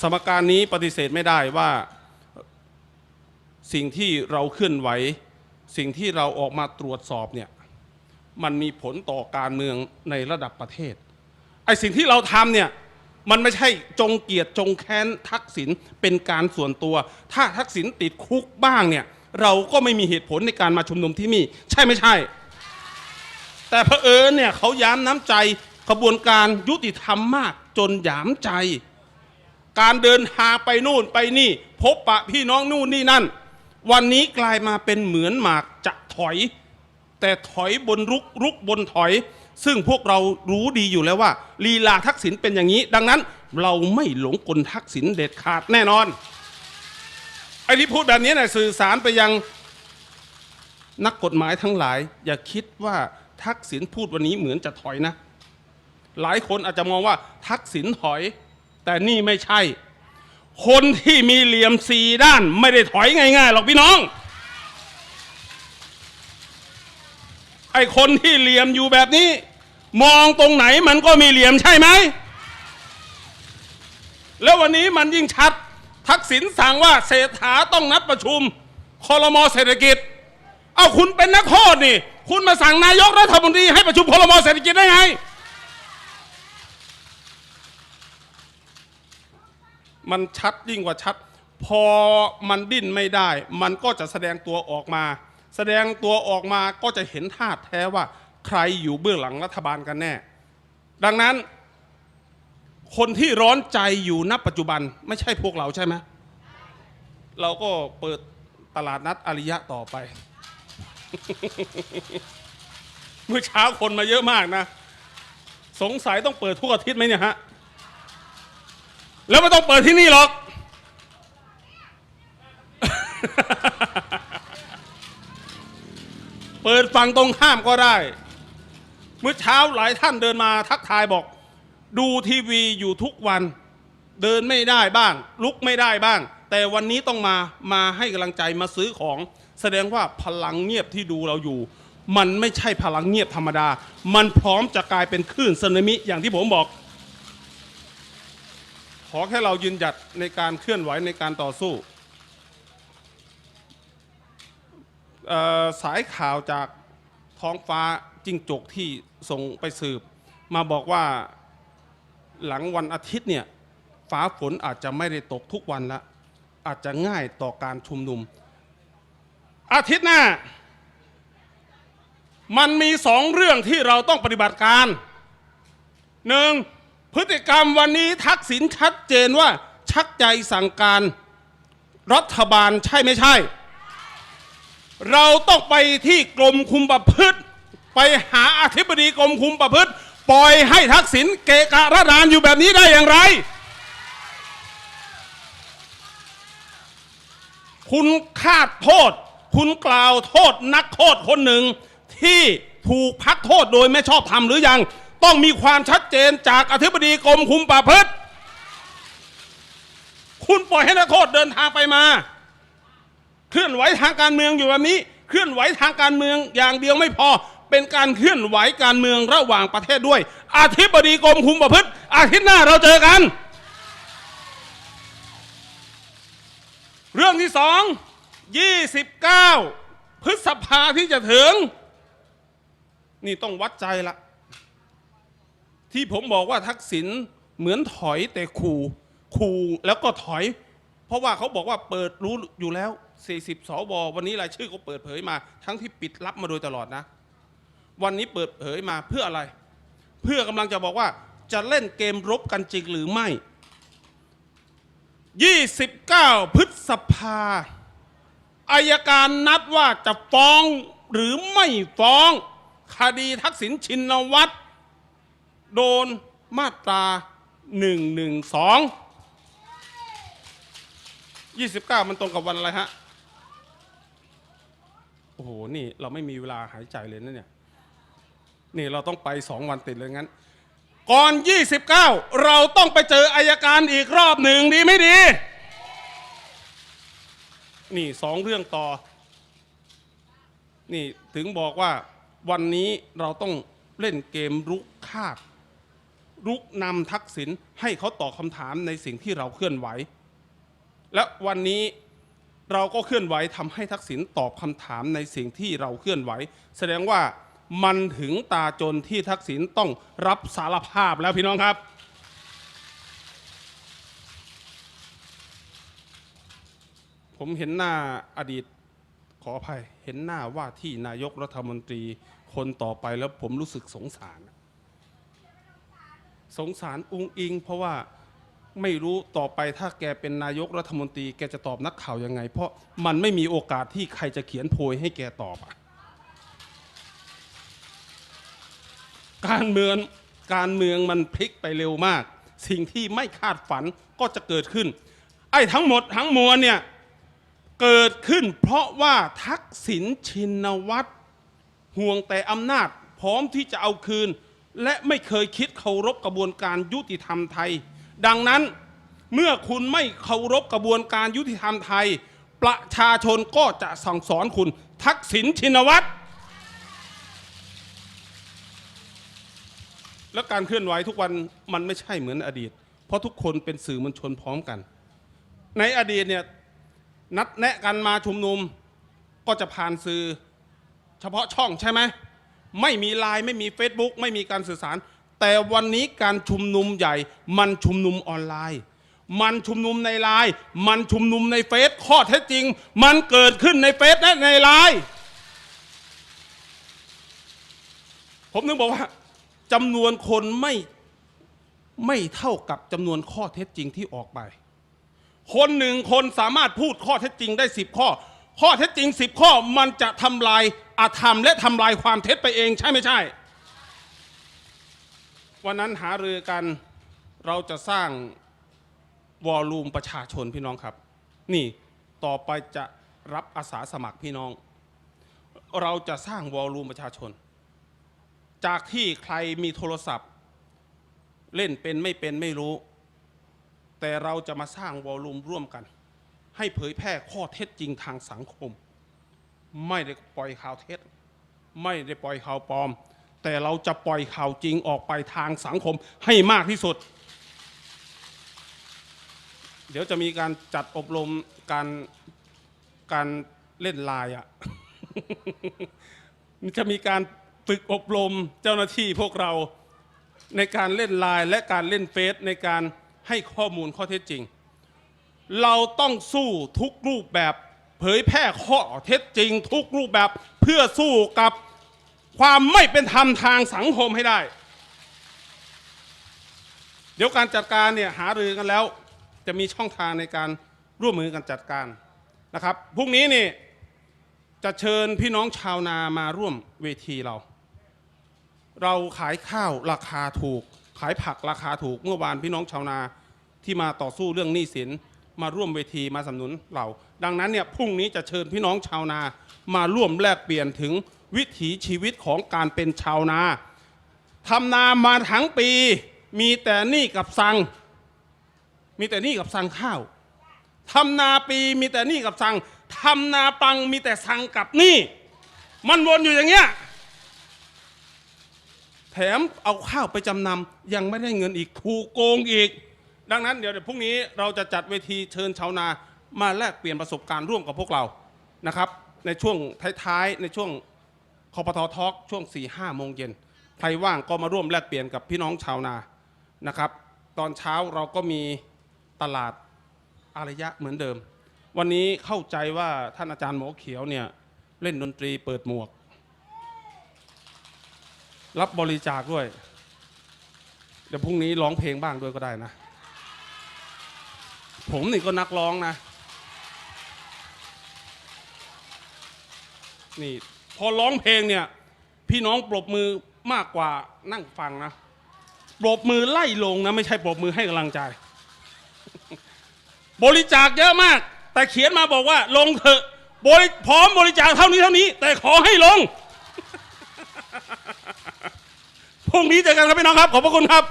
สมการนี้ปฏิเสธไม่ได้ว่าสิ่งที่เราเคลื่อนไหว สิ่งที่เราออกมาตรวจสอบเนี่ยมันมีผลต่อการเมืองในระดับประเทศไอ้สิ่งที่เราทำเนี่ยมันไม่ใช่จงเกียดจงแค้นทักษิณเป็นการส่วนตัว ถ้าทักษิณติดคุกบ้างเนี่ยเราก็ไม่มีเหตุผลในการมาชุมนุมที่นี่ใช่ไม่ใช่ แต่เผอิญเนี่ยเขาย้ำน้ำใจขบวนการยุติธรรมมากจนหยามใจ การเดินทางไปนู่นไปนี่ พบปะพี่น้องนู่นนี่นั่น วันนี้กลายมาเป็นเหมือนหมากจะถอย แต่ถอยบนรุกรุกบนถอย ซึ่งพวกเรารู้ดีอยู่แล้วว่า ลีลาทักษิณเป็นอย่างนี้ ดังนั้นเราไม่หลงกลทักษิณเด็ดขาดแน่นอนไอ้ที่พูดแบบนี้นะสื่อสารไปยังนักกฎหมายทั้งหลาย อย่าคิดว่าทักษิณพูดวันนี้เหมือนจะถอยนะ หลายคนอาจจะมองว่าทักษิณถอย แต่นี่ไม่ใช่ คนที่มีเหลี่ยมสีด้านไม่ได้ถอยง่ายๆหรอกพี่น้อง ไอคนที่เหลี่ยมอยู่แบบนี้ มองตรงไหนมันก็มีเหลี่ยมใช่ไหม แล้ววันนี้มันยิ่งชัด ทักษิณสั่งว่าเศรษฐาต้องนัดประชุมคอรมอเศรษฐกิจ เอาคุณเป็นนักโทษนี่ คุณมาสั่งนายกรัฐมนตรีให้ประชุมคอรมอเศรษฐกิจได้ไง มันชัดยิ่งกว่าชัด พอมันดิ้นไม่ได้ มันก็จะแสดงตัวออกมา แสดงตัวออกมาก็จะเห็นท่าแท้ว่า ใครอยู่เบื้องหลังรัฐบาลกันแน่ ดังนั้น คนที่ร้อนใจอยู่ณปัจจุบันไม่ใช่พวกเราใช่ไหมเราก็เปิดตลาดนัดอาริยะต่อไป เมื่อเช้าคนมาเยอะมากนะ สงสัยต้องเปิดทุกอาทิตย์ไหมเนี่ยฮะ แล้วไม่ต้องเปิดที่นี่หรอก เปิดฝั่งตรงข้ามก็ได้ เมื่อเช้าหลายท่านเดินมาทักทายบอก ดูทีวีอยู่ทุกวัน เดินไม่ได้บ้าง ลุกไม่ได้บ้าง แต่วันนี้ต้องมามาให้กำลังใจมาซื้อของ แสดงว่าพลังเงียบที่ดูเราอยู่ มันไม่ใช่พลังเงียบธรรมดา มันพร้อมจะกลายเป็นคลื่นสึนามิอย่างที่ผมบอก อแค่เรายืนหยัดในการเคลื่อนไหวในการต่อสู้ สายข่าวจากท้องฟ้าจิ้งจกที่ส่งไปสืบ มาบอกว่าหลังวันอาทิตย์เนี่ยฟ้าฝนอาจจะไม่ได้ตกทุกวันละ อาจจะง่ายต่อการชุมนุม อาทิตย์หน้า มันมีสองเรื่องที่เราต้องปฏิบัติการหนึ่ง พฤติกรรมวันนี้ทักษิณชัดเจนว่าชักใจสั่งการรัฐบาลใช่ไม่ใช่ เราต้องไปที่กรมคุมประพฤติ ไปหาอธิบดีกรมคุมประพฤติ ปล่อยให้ทักษิณเกะกะระรานอยู่แบบนี้ได้อย่างไร คุณคาดโทษ คุณกล่าวโทษนักโทษคนหนึ่งที่ถูกพักโทษโดยไม่ชอบทำหรือยัง ต้องมีความชัดเจนจากอธิบดีกรมคุมประพฤติคุณปล่อยให้นักโทษเดินทางไปมา เคลื่อนไหวทางการเมืองอยู่แบบนี้ เคลื่อนไหวทางการเมืองอย่างเดียวไม่พอ เป็นการเคลื่อนไหวการเมืองระหว่างประเทศด้วย อธิบดีกรมคุมประพฤติอาทิตย์หน้าเราเจอกัน เรื่องที่สอง29 พฤษภาที่จะถึง นี่ต้องวัดใจละ ที่ผมบอกว่าทักษิณเหมือนถอยแต่ขู่ขู่แล้วก็ถอย เพราะว่าเขาบอกว่าเปิดรู้อยู่แล้ว 40 สววันนี้รายชื่อก็เปิดเผยมา ทั้งที่ปิดลับมาโดยตลอดนะ วันนี้เปิดเผยมาเพื่ออะไร เพื่อกำลังจะบอกว่าจะเล่นเกมรบกันจริงหรือไม่ 29 พฤษภาอายการนัดว่าจะฟ้องหรือไม่ฟ้อง คดีทักษิณชินวัตร โดนมาตรา 112 29 มันตรงกับวันอะไรฮะ โอ้โห นี่เราไม่มีเวลาหายใจเลยนะเนี่ย นี่เราต้องไปสองวันติดเลยงั้น ก่อน 29 เราต้องไปเจออายการอีกรอบหนึ่งดีไม่ดี นี่สองเรื่องต่อ นี่ถึงบอกว่าวันนี้เราต้องเล่นเกมรุกคาบ รุกนำทักษิณให้เขาตอบคำถามในสิ่งที่เราเคลื่อนไหว และวันนี้เราก็เคลื่อนไหวทำให้ทักษิณตอบคำถามในสิ่งที่เราเคลื่อนไหว แสดงว่ามันถึงตาจนที่ทักษิณต้องรับสารภาพแล้วพี่น้องครับ ผมเห็นหน้าอดีตขออภัย เห็นหน้าว่าที่นายกรัฐมนตรีคนต่อไปแล้วผมรู้สึกสงสาร สงสารอุงอิง เพราะว่าไม่รู้ต่อไปถ้าแกเป็นนายกรัฐมนตรีแกจะตอบนักข่าวยังไง เพราะมันไม่มีโอกาสที่ใครจะเขียนโพยให้แกตอบอะการเมืองการเมืองมันพลิกไปเร็วมาก สิ่งที่ไม่คาดฝันก็จะเกิดขึ้น ไอ้ทั้งหมดทั้งมวลเนี่ยเกิดขึ้นเพราะว่าทักษิณชินวัตรห่วงแต่อำนาจพร้อมที่จะเอาคืน และไม่เคยคิดเคารพกระบวนการยุติธรรมไทย ดังนั้นเมื่อคุณไม่เคารพกระบวนการยุติธรรมไทย ประชาชนก็จะสั่งสอนคุณทักษิณชินวัตรและการเคลื่อนไหวทุกวันมันไม่ใช่เหมือนอดีต เพราะทุกคนเป็นสื่อมวลชนพร้อมกัน ในอดีตเนี่ยนัดแนะกันมาชุมนุมก็จะผ่านสื่อเฉพาะช่องใช่ไหม ไม่มีไลน์ไม่มี Facebook ไม่มีการสื่อสาร แต่วันนี้การชุมนุมใหญ่ มันชุมนุมออนไลน์ มันชุมนุมในไลน์มันชุมนุมในเฟซข้อเท็จจริง มันเกิดขึ้นในเฟซและในไลน์ผมนึกบอกว่าจำนวนคนไม่ไม่เท่ากับจำนวนข้อเท็จจริงที่ออกไป คนหนึ่งคนสามารถพูดข้อเท็จจริงได้สิบข้อ ข้อเท็จจริงสิบข้อมันจะทำลายอาธรรมและทำลายความเท็จไปเองใช่ไม่ใช่ วันนั้นหารือกันเราจะสร้างวอลลุ่มประชาชนพี่น้องครับ นี่ต่อไปจะรับอาสาสมัครพี่น้อง เราจะสร้างวอลลุ่มประชาชน จากที่ใครมีโทรศัพท์ เล่นเป็นไม่เป็นไม่รู้ แต่เราจะมาสร้างวอลลุ่มร่วมกัน ให้เผยแพร่ข้อเท็จจริงทางสังคม ไม่ได้ปล่อยข่าวเท็จ ไม่ได้ปล่อยข่าวปลอม แต่เราจะปล่อยข่าวจริงออกไปทางสังคมให้มากที่สุด เดี๋ยวจะมีการจัดอบรมการการเล่นไลน์อะจะมีการฝึกอบรมเจ้าหน้าที่พวกเราในการเล่นไลน์และการเล่นเฟซในการให้ข้อมูลข้อเท็จจริง เราต้องสู้ทุกรูปแบบ เผยแพร่ข้อเท็จจริงทุกรูปแบบเพื่อสู้กับความไม่เป็นธรรมทางสังคมให้ได้ เดี๋ยวการจัดการเนี่ยหารือกันแล้ว จะมีช่องทางในการร่วมมือกันจัดการนะครับพรุ่งนี้นี่จะเชิญพี่น้องชาวนามาร่วมเวทีเรา เราขายข้าวราคาถูก ขายผักราคาถูกเมื่อวานพี่น้องชาวนาที่มาต่อสู้เรื่องหนี้สิน มาร่วมเวทีมาสนับสนุนเรา ดังนั้นเนี่ยพรุ่งนี้จะเชิญพี่น้องชาวนา มาร่วมแลกเปลี่ยนถึงวิถีชีวิตของการเป็นชาวนาทำนามาทั้งปี มีแต่หนี้กับสัง มีแต่หนี้กับสังข้าวทำนาปีมีแต่หนี้กับสังทำนาปังมีแต่สังกับหนี้มันวนอยู่อย่างเงี้ยแถมเอาข้าวไปจำนำยังไม่ได้เงินอีกถูกโกงอีก ดังนั้นเดี๋ยวเดี๋ยวพรุ่งนี้เราจะจัดเวทีเชิญชาวนามาแลกเปลี่ยนประสบการณ์ร่วมกับพวกเรานะครับ ในช่วงท้ายๆในช่วงคอปททอล์กช่วง4ี่ห้าโมงเย็นใครว่างก็มาร่วมแลกเปลี่ยนกับพี่น้องชาวนานะครับ ตอนเช้าเราก็มีตลาดอารยะเหมือนเดิม วันนี้เข้าใจว่าท่านอาจารย์หมอเขียวเนี่ยเล่นดนตรีเปิดหมวก รับบริจาคด้วย เดี๋ยวพรุ่งนี้ร้องเพลงบ้างด้วยก็ได้นะ ผมนี่ก็นักร้องนะ นี่ พอร้องเพลงเนี่ย พี่น้องปรบมือมากกว่านั่งฟังนะ ปรบมือไล่ลงนะ ไม่ใช่ปรบมือให้กำลังใจ บริจาคเยอะมาก แต่เขียนมาบอกว่า ลงเถอะบริพร้อมบริจาคเท่านี้เท่านี้ แต่ขอให้ลงพรุ่งนี้เจอกันครับพี่น้องครับ ขอบพระคุณครับ